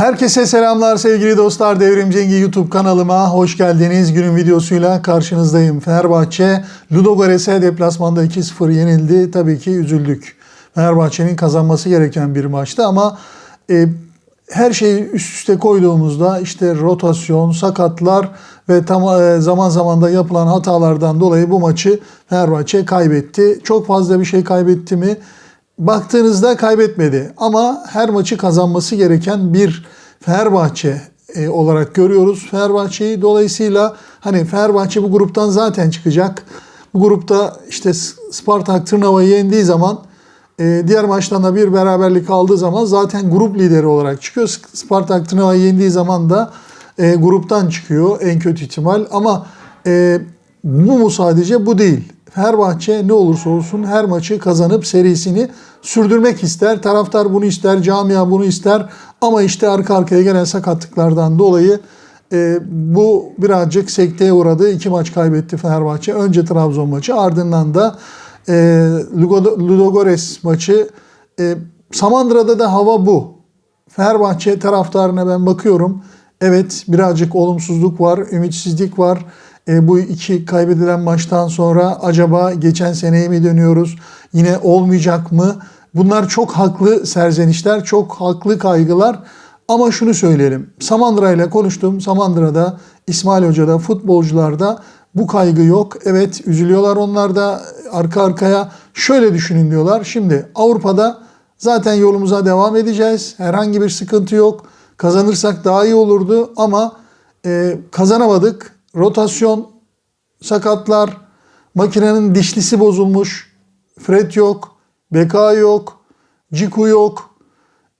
Herkese selamlar sevgili dostlar. Devrim Cengi YouTube kanalıma hoş geldiniz. Günün videosuyla karşınızdayım. Fenerbahçe Ludogorets'e deplasmanda 2-0 yenildi. Tabii ki üzüldük. Fenerbahçe'nin kazanması gereken bir maçtı ama e, her şeyi üst üste koyduğumuzda işte rotasyon, sakatlar ve tam, e, zaman zaman da yapılan hatalardan dolayı bu maçı Fenerbahçe kaybetti. Çok fazla bir şey kaybetti mi? Baktığınızda kaybetmedi. Ama her maçı kazanması gereken bir Fenerbahçe e, olarak görüyoruz Fenerbahçe'yi. Dolayısıyla hani Fenerbahçe bu gruptan zaten çıkacak. Bu grupta işte Spartak Tırnava'yı yendiği zaman e, diğer maçtan da bir beraberlik aldığı zaman zaten grup lideri olarak çıkıyor. Spartak Tırnava'yı yendiği zaman da e, gruptan çıkıyor en kötü ihtimal. Ama bu mu sadece? Bu değil. Fenerbahçe ne olursa olsun her maçı kazanıp serisini sürdürmek ister. Taraftar bunu ister, camia bunu ister. Ama işte arka arkaya gelen sakatlıklardan dolayı e, bu birazcık sekteye uğradı. İki maç kaybetti Fenerbahçe. Önce Trabzon maçı ardından da e, Ludogorets maçı. E, Samandıra'da da hava bu. Fenerbahçe taraftarına ben bakıyorum. Evet birazcık olumsuzluk var, ümitsizlik var. E, bu iki kaybedilen maçtan sonra acaba geçen seneye mi dönüyoruz? Yine olmayacak mı? Bunlar çok haklı serzenişler, çok haklı kaygılar. Ama şunu söyleyelim. Samandıra ile konuştum. Samandıra'da, İsmail Hoca'da, futbolcularda bu kaygı yok. Evet üzülüyorlar onlar da arka arkaya. Şöyle düşünün diyorlar. Şimdi Avrupa'da zaten yolumuza devam edeceğiz. Herhangi bir sıkıntı yok. Kazanırsak daha iyi olurdu ama e, kazanamadık. Rotasyon, sakatlar, makinenin dişlisi bozulmuş, Fred yok, Beka yok, Ciku yok.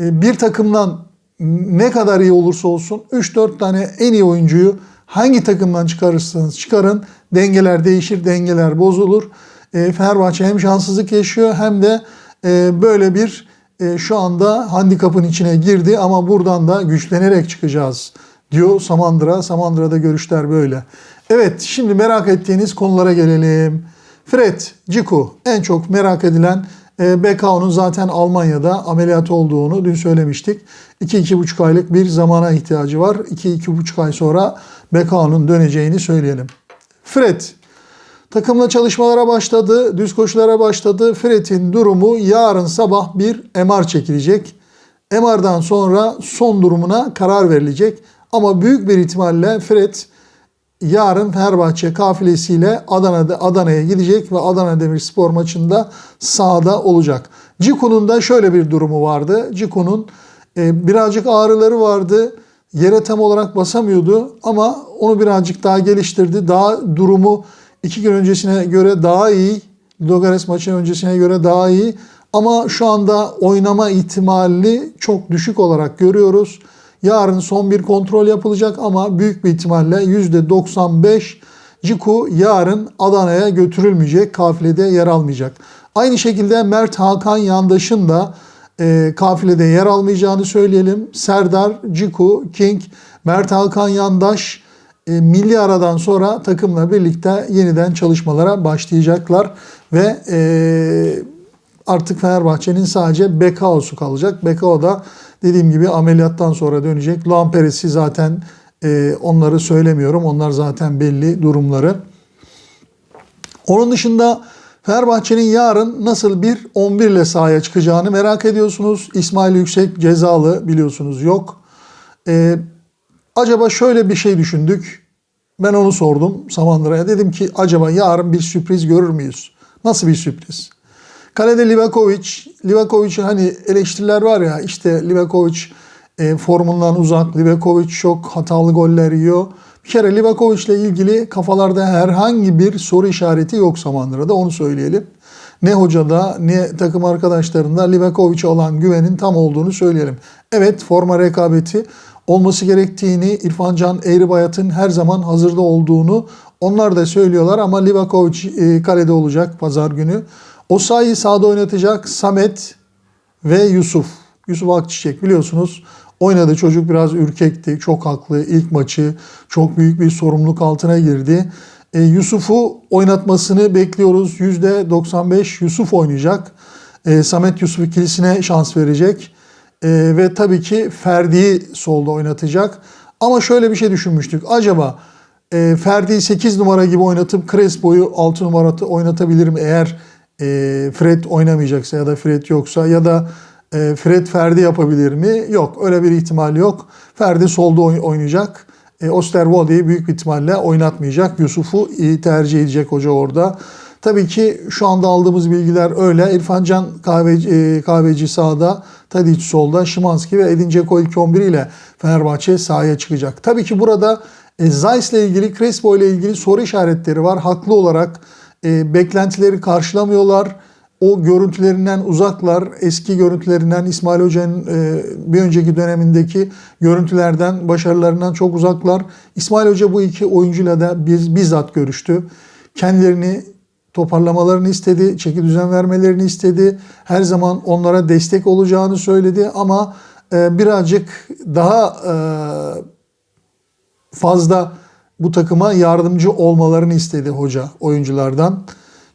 E, bir takımdan ne kadar iyi olursa olsun 3-4 tane en iyi oyuncuyu hangi takımdan çıkarırsanız çıkarın dengeler değişir, dengeler bozulur. E, Fenerbahçe hem şanssızlık yaşıyor hem de e, böyle bir şu anda handikapın içine girdi ama buradan da güçlenerek çıkacağız diyor Samandıra. Samandıra'da görüşler böyle. Evet şimdi merak ettiğiniz konulara gelelim. Fred, Ciku en çok merak edilen e, BKO'nun zaten Almanya'da ameliyat olduğunu dün söylemiştik. 2-2,5 aylık bir zamana ihtiyacı var. 2-2,5 ay sonra BKO'nun döneceğini söyleyelim. Fred takımla çalışmalara başladı, düz koşulara başladı. Fred'in durumu yarın sabah bir MR çekilecek. MR'dan sonra son durumuna karar verilecek. Ama büyük bir ihtimalle Fred yarın Fenerbahçe kafilesiyle Adana'da Adana'ya gidecek ve Adana Demirspor maçında sahada olacak. Ciku'nun da şöyle bir durumu vardı. Ciku'nun e, birazcık ağrıları vardı. Yere tam olarak basamıyordu ama onu birazcık daha geliştirdi. Daha durumu iki gün öncesine göre daha iyi. Dogares maçı öncesine göre daha iyi. Ama şu anda oynama ihtimali çok düşük olarak görüyoruz. Yarın son bir kontrol yapılacak ama büyük bir ihtimalle %95 Ciku yarın Adana'ya götürülmeyecek, kafilede yer almayacak. Aynı şekilde Mert Hakan Yandaş'ın da e, kafilede yer almayacağını söyleyelim. Serdar, Ciku, King, Mert Hakan Yandaş e, milli aradan sonra takımla birlikte yeniden çalışmalara başlayacaklar ve e, artık Fenerbahçe'nin sadece Bekao'su kalacak. Bekao da dediğim gibi ameliyattan sonra dönecek. Luan Perez'i zaten e, onları söylemiyorum. Onlar zaten belli durumları. Onun dışında Fenerbahçe'nin yarın nasıl bir 11 ile sahaya çıkacağını merak ediyorsunuz. İsmail Yüksek cezalı biliyorsunuz yok. Ee, acaba şöyle bir şey düşündük. Ben onu sordum Samandıra'ya. Dedim ki acaba yarın bir sürpriz görür müyüz? Nasıl bir sürpriz? Kalede Livakovic. Livakovic'in hani eleştiriler var ya işte Livakovic e, formundan uzak. Livakovic çok hatalı goller yiyor. Bir kere Livakovic ile ilgili kafalarda herhangi bir soru işareti yok Samandıra'da onu söyleyelim. Ne hocada ne takım arkadaşlarında Livakovic'e olan güvenin tam olduğunu söyleyelim. Evet forma rekabeti olması gerektiğini İrfan Can Eğribayat'ın her zaman hazırda olduğunu onlar da söylüyorlar ama Livakovic e, kalede olacak pazar günü. Osayi sağda oynatacak Samet ve Yusuf. Yusuf Akçiçek biliyorsunuz oynadı çocuk biraz ürkekti. Çok haklı. İlk maçı çok büyük bir sorumluluk altına girdi. E, Yusuf'u oynatmasını bekliyoruz. %95 Yusuf oynayacak. E, Samet Yusuf ikilisine şans verecek. Ee, ve tabii ki Ferdi'yi solda oynatacak. Ama şöyle bir şey düşünmüştük. Acaba e, Ferdi'yi 8 numara gibi oynatıp Crespo'yu 6 numara oynatabilir mi? Eğer e, Fred oynamayacaksa ya da Fred yoksa ya da e, Fred Ferdi yapabilir mi? Yok öyle bir ihtimal yok. Ferdi solda oy- oynayacak. E, Osterwolde'yi büyük bir ihtimalle oynatmayacak. Yusuf'u tercih edecek hoca orada. Tabii ki şu anda aldığımız bilgiler öyle. İrfan Can kahveci, e, kahveci sağda, Tadic solda, Şimanski ve Edin Dzeko ilk 11 ile Fenerbahçe sahaya çıkacak. Tabii ki burada e, Zeiss ile ilgili, Crespo ile ilgili soru işaretleri var. Haklı olarak e, beklentileri karşılamıyorlar. O görüntülerinden uzaklar. Eski görüntülerinden İsmail Hoca'nın e, bir önceki dönemindeki görüntülerden, başarılarından çok uzaklar. İsmail Hoca bu iki oyuncuyla da biz, bizzat görüştü. Kendilerini toparlamalarını istedi, çeki düzen vermelerini istedi. Her zaman onlara destek olacağını söyledi ama e, birazcık daha e, fazla bu takıma yardımcı olmalarını istedi hoca oyunculardan.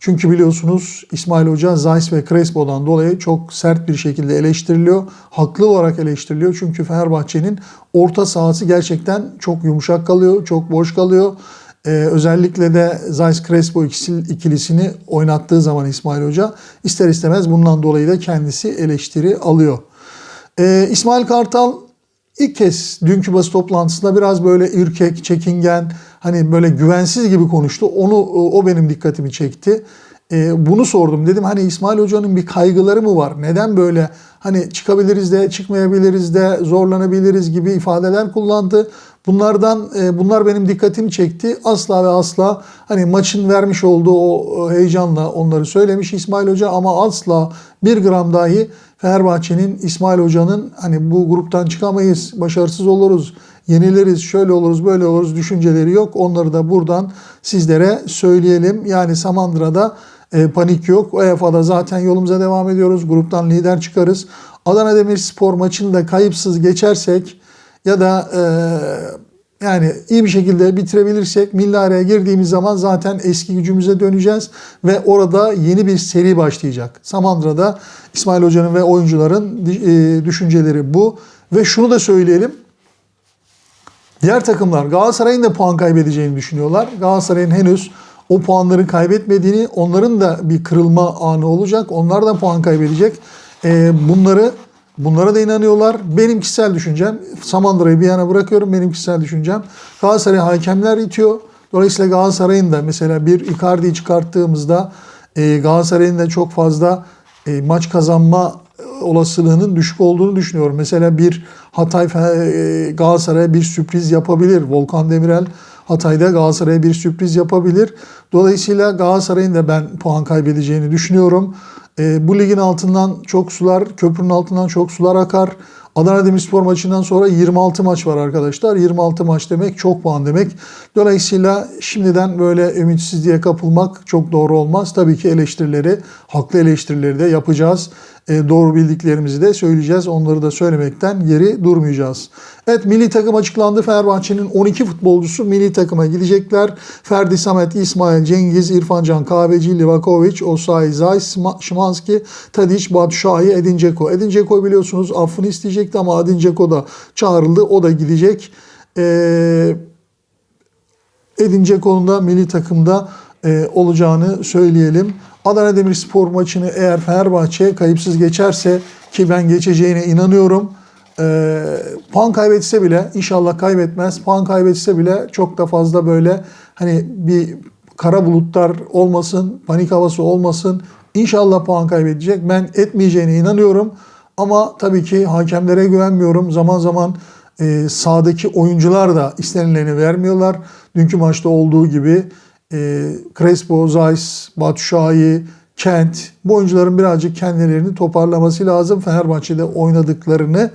Çünkü biliyorsunuz İsmail Hoca Zeiss ve Crespo'dan dolayı çok sert bir şekilde eleştiriliyor. Haklı olarak eleştiriliyor. Çünkü Fenerbahçe'nin orta sahası gerçekten çok yumuşak kalıyor, çok boş kalıyor. Ee, özellikle de Zeiss Crespo ikilisini oynattığı zaman İsmail Hoca ister istemez bundan dolayı da kendisi eleştiri alıyor. Ee, İsmail Kartal ilk kez dünkü basın toplantısında biraz böyle ürkek, çekingen, hani böyle güvensiz gibi konuştu. Onu o benim dikkatimi çekti. Ee, bunu sordum. Dedim hani İsmail Hoca'nın bir kaygıları mı var? Neden böyle hani çıkabiliriz de çıkmayabiliriz de zorlanabiliriz gibi ifadeler kullandı. Bunlardan e, bunlar benim dikkatimi çekti. Asla ve asla hani maçın vermiş olduğu o heyecanla onları söylemiş İsmail Hoca ama asla bir gram dahi Fenerbahçe'nin İsmail Hoca'nın hani bu gruptan çıkamayız, başarısız oluruz, yeniliriz, şöyle oluruz, böyle oluruz düşünceleri yok. Onları da buradan sizlere söyleyelim. Yani Samandıra'da e, panik yok. UEFA'da zaten yolumuza devam ediyoruz. Gruptan lider çıkarız. Adana Demirspor maçını da kayıpsız geçersek ya da e, yani iyi bir şekilde bitirebilirsek milli araya girdiğimiz zaman zaten eski gücümüze döneceğiz ve orada yeni bir seri başlayacak. Samandıra'da İsmail Hoca'nın ve oyuncuların e, düşünceleri bu. Ve şunu da söyleyelim. Diğer takımlar Galatasaray'ın da puan kaybedeceğini düşünüyorlar. Galatasaray'ın henüz o puanları kaybetmediğini, onların da bir kırılma anı olacak. Onlar da puan kaybedecek. E, bunları Bunlara da inanıyorlar. Benim kişisel düşüncem, Samandıra'yı bir yana bırakıyorum. Benim kişisel düşüncem Galatasaray hakemler itiyor. Dolayısıyla Galatasaray'ın da mesela bir Icardi'yi çıkarttığımızda e, Galatasaray'ın da çok fazla e, maç kazanma olasılığının düşük olduğunu düşünüyorum. Mesela bir Hatay e, Galatasaray'a bir sürpriz yapabilir. Volkan Demirel Hatay'da Galatasaray'a bir sürpriz yapabilir. Dolayısıyla Galatasaray'ın da ben puan kaybedeceğini düşünüyorum. E, bu ligin altından çok sular, köprünün altından çok sular akar. Adana Demirspor maçından sonra 26 maç var arkadaşlar. 26 maç demek çok puan demek. Dolayısıyla şimdiden böyle ümitsizliğe kapılmak çok doğru olmaz. Tabii ki eleştirileri, haklı eleştirileri de yapacağız. E, doğru bildiklerimizi de söyleyeceğiz. Onları da söylemekten geri durmayacağız. Evet milli takım açıklandı. Fenerbahçe'nin 12 futbolcusu milli takıma gidecekler. Ferdi Samet, İsmail, Cengiz, İrfan Can, Kahveci, Livakovic, Osayi, Zayt, Şimanski, Tadic, Batu Şahi, Edin Dzeko. Edin Dzeko biliyorsunuz affını isteyecekti ama Edin Dzeko da çağrıldı. O da gidecek. Eee Edin Dzeko'nun da milli takımda e, olacağını söyleyelim. Adana Demirspor maçını eğer Fenerbahçe kayıpsız geçerse ki ben geçeceğine inanıyorum. E, puan kaybetse bile inşallah kaybetmez. Puan kaybetse bile çok da fazla böyle hani bir kara bulutlar olmasın, panik havası olmasın. İnşallah puan kaybedecek. Ben etmeyeceğine inanıyorum. Ama tabii ki hakemlere güvenmiyorum. Zaman zaman e, sahadaki oyuncular da istenileni vermiyorlar. Dünkü maçta olduğu gibi e, Crespo, Zeiss, Batshuayi, Kent bu oyuncuların birazcık kendilerini toparlaması lazım. Fenerbahçe'de oynadıklarını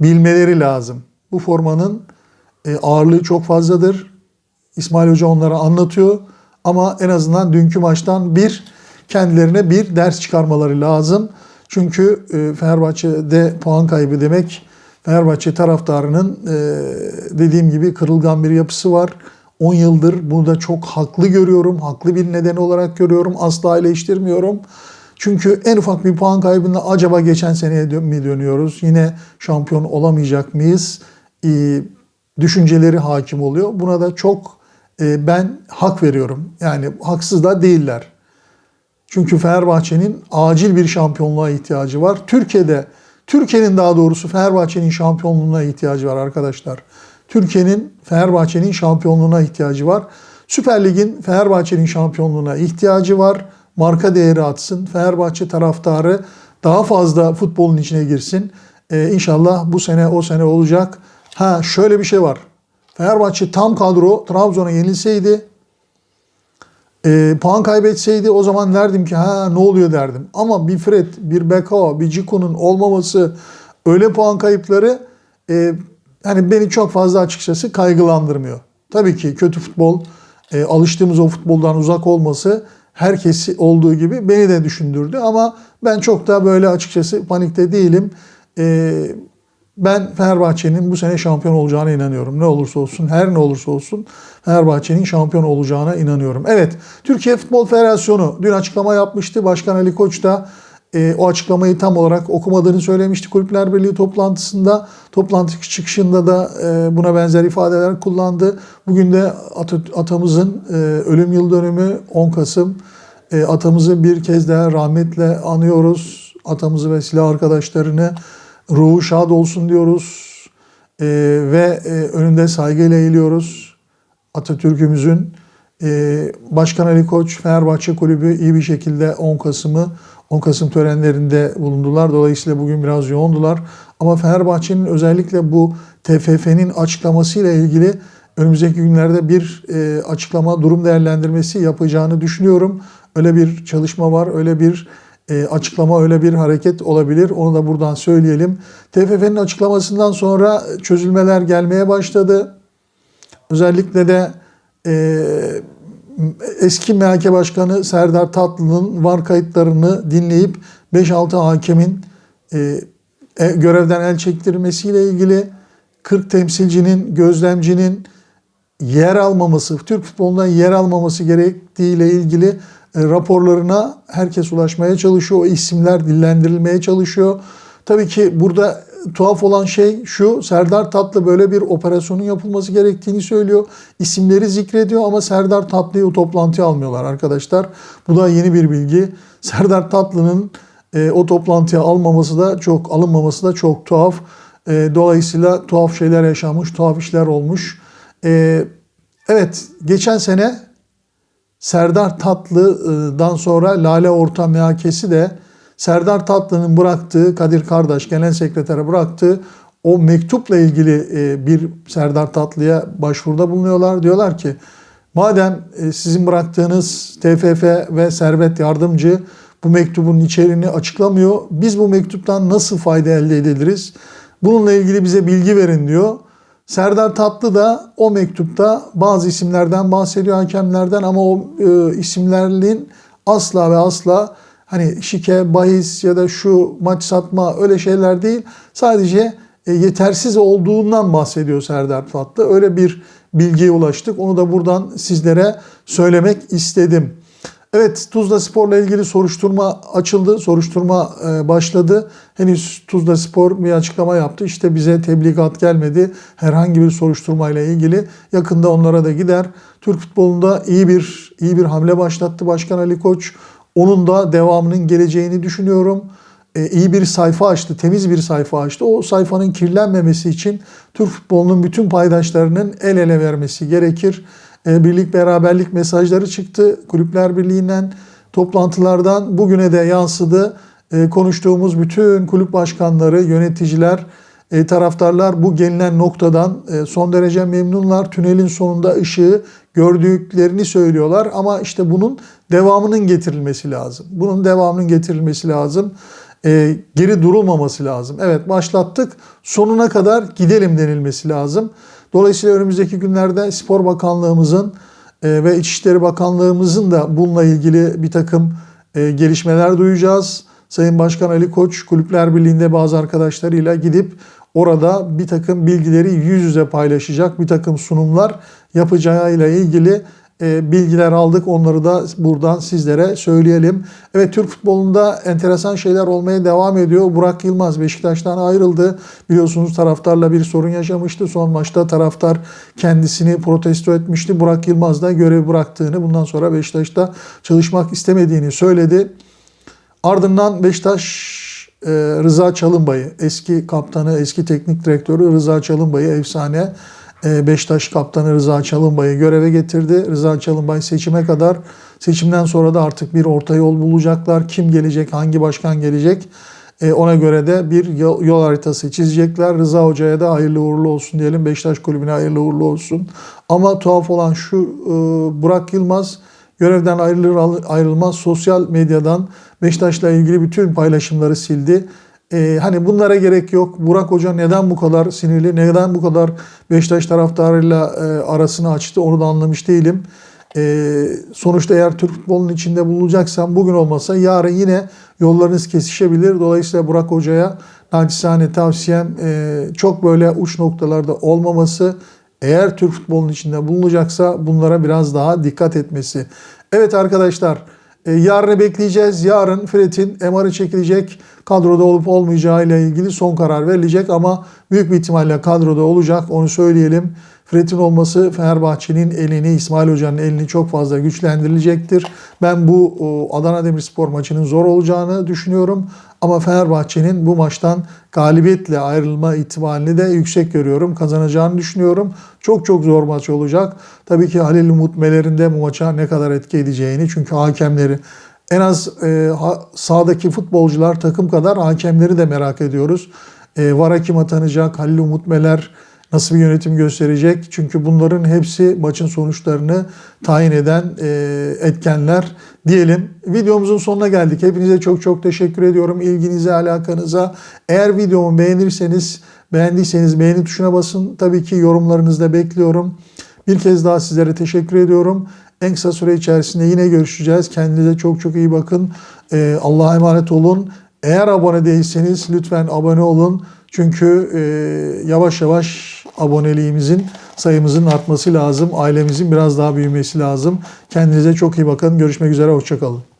bilmeleri lazım. Bu formanın e, ağırlığı çok fazladır. İsmail Hoca onlara anlatıyor. Ama en azından dünkü maçtan bir kendilerine bir ders çıkarmaları lazım. Çünkü e, Fenerbahçe'de puan kaybı demek Fenerbahçe taraftarının e, dediğim gibi kırılgan bir yapısı var. 10 yıldır bunu da çok haklı görüyorum. Haklı bir neden olarak görüyorum. Asla eleştirmiyorum. Çünkü en ufak bir puan kaybında acaba geçen seneye dön- mi dönüyoruz? Yine şampiyon olamayacak mıyız? Ee, düşünceleri hakim oluyor. Buna da çok e, ben hak veriyorum. Yani haksız da değiller. Çünkü Fenerbahçe'nin acil bir şampiyonluğa ihtiyacı var. Türkiye'de, Türkiye'nin daha doğrusu Fenerbahçe'nin şampiyonluğuna ihtiyacı var arkadaşlar. Türkiye'nin Fenerbahçe'nin şampiyonluğuna ihtiyacı var. Süper Lig'in Fenerbahçe'nin şampiyonluğuna ihtiyacı var. Marka değeri atsın. Fenerbahçe taraftarı daha fazla futbolun içine girsin. Ee, inşallah bu sene o sene olacak. Ha şöyle bir şey var. Fenerbahçe tam kadro Trabzon'a yenilseydi e, puan kaybetseydi o zaman derdim ki ha ne oluyor derdim. Ama bir Fred, bir Beko, bir Ciku'nun olmaması öyle puan kayıpları e, hani beni çok fazla açıkçası kaygılandırmıyor. Tabii ki kötü futbol, e, alıştığımız o futboldan uzak olması herkesi olduğu gibi beni de düşündürdü. Ama ben çok da böyle açıkçası panikte değilim. E, ben Fenerbahçe'nin bu sene şampiyon olacağına inanıyorum. Ne olursa olsun, her ne olursa olsun Fenerbahçe'nin şampiyon olacağına inanıyorum. Evet, Türkiye Futbol Federasyonu dün açıklama yapmıştı. Başkan Ali Koç da e, o açıklamayı tam olarak okumadığını söylemişti Kulüpler Birliği toplantısında. Toplantı çıkışında da e, buna benzer ifadeler kullandı. Bugün de At- atamızın e, ölüm yıl dönümü 10 Kasım. E, atamızı bir kez daha rahmetle anıyoruz. Atamızı ve silah arkadaşlarını ruhu şad olsun diyoruz. E, ve e, önünde saygıyla eğiliyoruz. Atatürk'ümüzün e, Başkan Ali Koç Fenerbahçe Kulübü iyi bir şekilde 10 Kasım'ı 10 Kasım törenlerinde bulundular. Dolayısıyla bugün biraz yoğundular. Ama Fenerbahçe'nin özellikle bu TFF'nin açıklamasıyla ilgili önümüzdeki günlerde bir e, açıklama, durum değerlendirmesi yapacağını düşünüyorum. Öyle bir çalışma var, öyle bir e, açıklama, öyle bir hareket olabilir. Onu da buradan söyleyelim. TFF'nin açıklamasından sonra çözülmeler gelmeye başladı. Özellikle de e, eski MHK Başkanı Serdar Tatlı'nın var kayıtlarını dinleyip 5-6 hakemin e, e, görevden el çektirmesiyle ilgili 40 temsilcinin, gözlemcinin yer almaması, Türk futbolundan yer almaması gerektiğiyle ilgili e, raporlarına herkes ulaşmaya çalışıyor. O isimler dillendirilmeye çalışıyor. Tabii ki burada tuhaf olan şey şu, Serdar Tatlı böyle bir operasyonun yapılması gerektiğini söylüyor. İsimleri zikrediyor ama Serdar Tatlı'yı o toplantıya almıyorlar arkadaşlar. Bu da yeni bir bilgi. Serdar Tatlı'nın e, o toplantıya almaması da çok, alınmaması da çok tuhaf. E, dolayısıyla tuhaf şeyler yaşanmış, tuhaf işler olmuş. E, evet, geçen sene Serdar Tatlı'dan sonra Lale Orta MHK'si de Serdar Tatlı'nın bıraktığı, Kadir Kardeş genel sekretere bıraktığı o mektupla ilgili e, bir Serdar Tatlı'ya başvuruda bulunuyorlar. Diyorlar ki madem e, sizin bıraktığınız TFF ve Servet Yardımcı bu mektubun içeriğini açıklamıyor. Biz bu mektuptan nasıl fayda elde edebiliriz? Bununla ilgili bize bilgi verin diyor. Serdar Tatlı da o mektupta bazı isimlerden bahsediyor hakemlerden ama o e, isimlerin asla ve asla hani şike, bahis ya da şu maç satma öyle şeyler değil. Sadece e, yetersiz olduğundan bahsediyor Serdar Tatlı. Öyle bir bilgiye ulaştık. Onu da buradan sizlere söylemek istedim. Evet Tuzla Spor'la ilgili soruşturma açıldı. Soruşturma e, başladı. Henüz Tuzla Spor bir açıklama yaptı. İşte bize tebligat gelmedi. Herhangi bir soruşturma ile ilgili. Yakında onlara da gider. Türk futbolunda iyi bir iyi bir hamle başlattı Başkan Ali Koç. Onun da devamının geleceğini düşünüyorum. E, iyi bir sayfa açtı, temiz bir sayfa açtı. O sayfanın kirlenmemesi için Türk futbolunun bütün paydaşlarının el ele vermesi gerekir. E, birlik beraberlik mesajları çıktı Kulüpler Birliği'nden toplantılardan bugüne de yansıdı. E, konuştuğumuz bütün kulüp başkanları, yöneticiler, e, taraftarlar bu gelinen noktadan e, son derece memnunlar. Tünelin sonunda ışığı gördüklerini söylüyorlar ama işte bunun devamının getirilmesi lazım. Bunun devamının getirilmesi lazım. E, geri durulmaması lazım. Evet başlattık sonuna kadar gidelim denilmesi lazım. Dolayısıyla önümüzdeki günlerde Spor Bakanlığımızın e, ve İçişleri Bakanlığımızın da bununla ilgili bir takım e, gelişmeler duyacağız. Sayın Başkan Ali Koç Kulüpler Birliği'nde bazı arkadaşlarıyla gidip orada bir takım bilgileri yüz yüze paylaşacak, bir takım sunumlar yapacağıyla ilgili e, bilgiler aldık. Onları da buradan sizlere söyleyelim. Evet Türk futbolunda enteresan şeyler olmaya devam ediyor. Burak Yılmaz Beşiktaş'tan ayrıldı. Biliyorsunuz taraftarla bir sorun yaşamıştı. Son maçta taraftar kendisini protesto etmişti. Burak Yılmaz da görev bıraktığını, bundan sonra Beşiktaş'ta çalışmak istemediğini söyledi. Ardından Beşiktaş e, Rıza Çalınbay'ı, eski kaptanı, eski teknik direktörü Rıza Çalınbay'ı efsane e, Beşiktaş kaptanı Rıza Çalınbay'ı göreve getirdi. Rıza Çalınbay seçime kadar, seçimden sonra da artık bir orta yol bulacaklar. Kim gelecek, hangi başkan gelecek? E, ona göre de bir yol, yol haritası çizecekler. Rıza Hoca'ya da hayırlı uğurlu olsun diyelim. Beşiktaş kulübüne hayırlı uğurlu olsun. Ama tuhaf olan şu e, Burak Yılmaz görevden ayrılır ayrılmaz sosyal medyadan Beşiktaş'la ilgili bütün paylaşımları sildi. Ee, hani bunlara gerek yok. Burak Hoca neden bu kadar sinirli, neden bu kadar Beşiktaş taraftarıyla e, arasını açtı onu da anlamış değilim. Ee, sonuçta eğer Türk futbolunun içinde bulunacaksan bugün olmasa yarın yine yollarınız kesişebilir. Dolayısıyla Burak Hoca'ya naçizane tavsiyem e, çok böyle uç noktalarda olmaması. Eğer Türk futbolunun içinde bulunacaksa bunlara biraz daha dikkat etmesi. Evet arkadaşlar e, yarını bekleyeceğiz. Yarın Fred'in MR'ı çekilecek. Kadroda olup olmayacağı ile ilgili son karar verilecek ama büyük bir ihtimalle kadroda olacak onu söyleyelim. Fred'in olması Fenerbahçe'nin elini, İsmail Hoca'nın elini çok fazla güçlendirilecektir. Ben bu Adana Demirspor maçının zor olacağını düşünüyorum. Ama Fenerbahçe'nin bu maçtan galibiyetle ayrılma ihtimalini de yüksek görüyorum. Kazanacağını düşünüyorum. Çok çok zor maç olacak. Tabii ki Halil Umut Meler'in de bu maça ne kadar etki edeceğini. Çünkü hakemleri en az e, ha, sahadaki futbolcular takım kadar hakemleri de merak ediyoruz. E, var hakim atanacak, Halil Umut Meler nasıl bir yönetim gösterecek? Çünkü bunların hepsi maçın sonuçlarını tayin eden e, etkenler diyelim. Videomuzun sonuna geldik. Hepinize çok çok teşekkür ediyorum ilginize, alakanıza. Eğer videomu beğenirseniz, beğendiyseniz beğeni tuşuna basın. Tabii ki yorumlarınızı da bekliyorum. Bir kez daha sizlere teşekkür ediyorum. En kısa süre içerisinde yine görüşeceğiz. Kendinize çok çok iyi bakın. Ee, Allah'a emanet olun. Eğer abone değilseniz lütfen abone olun. Çünkü e, yavaş yavaş aboneliğimizin sayımızın artması lazım. Ailemizin biraz daha büyümesi lazım. Kendinize çok iyi bakın. Görüşmek üzere. Hoşçakalın.